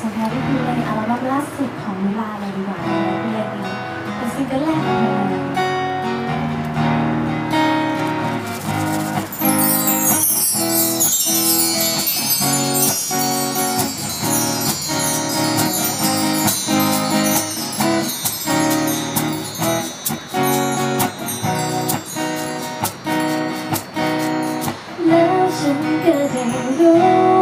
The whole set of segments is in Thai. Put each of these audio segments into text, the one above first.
สมแพรที่คือในอัลบั้มล่าสุดของมิลาเลยดีกว่าเพลงนี้เป็นซิงเกิลแรกของเธอเลยแล้วฉันก็ได้รู้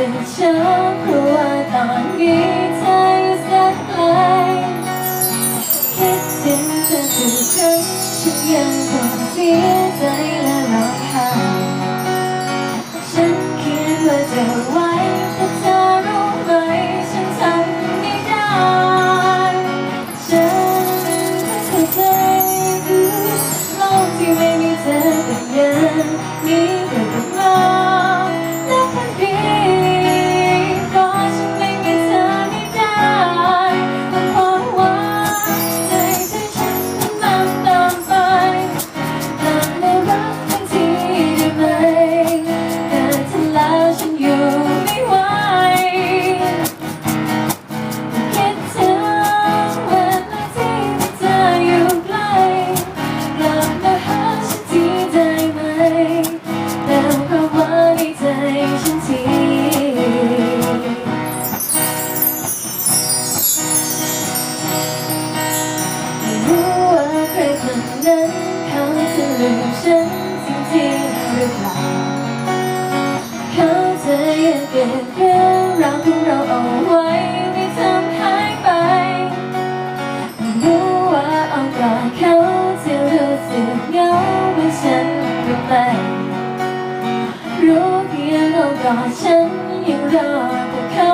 ความรู้สึกช็อเพราะว่าตอนนี้เธออยู่สักไกลคิดถึงเธอทุกครั้งฉันยังคงเสียใจและร้องไห้ฉันคิดว่าจะไว้แต่เธอรู้ไหมฉันทำไม่ได้ฉันเข้าใจคือโลกที่ไม่มีเธอเป็นอย่างนี้ รู้ว่าใครคนนั้นเขาจะลืมฉันจริงๆหรือเปล่าเขาจะยังเก็บเรื่องราวของเราเอาไว้ไม่ทำหายไปรู้ว่าเอากอดเขาจะรู้สึกเหงาเหมือนฉันหรือไม่รู้เพียงเอากอดฉันยังรอแต่เขา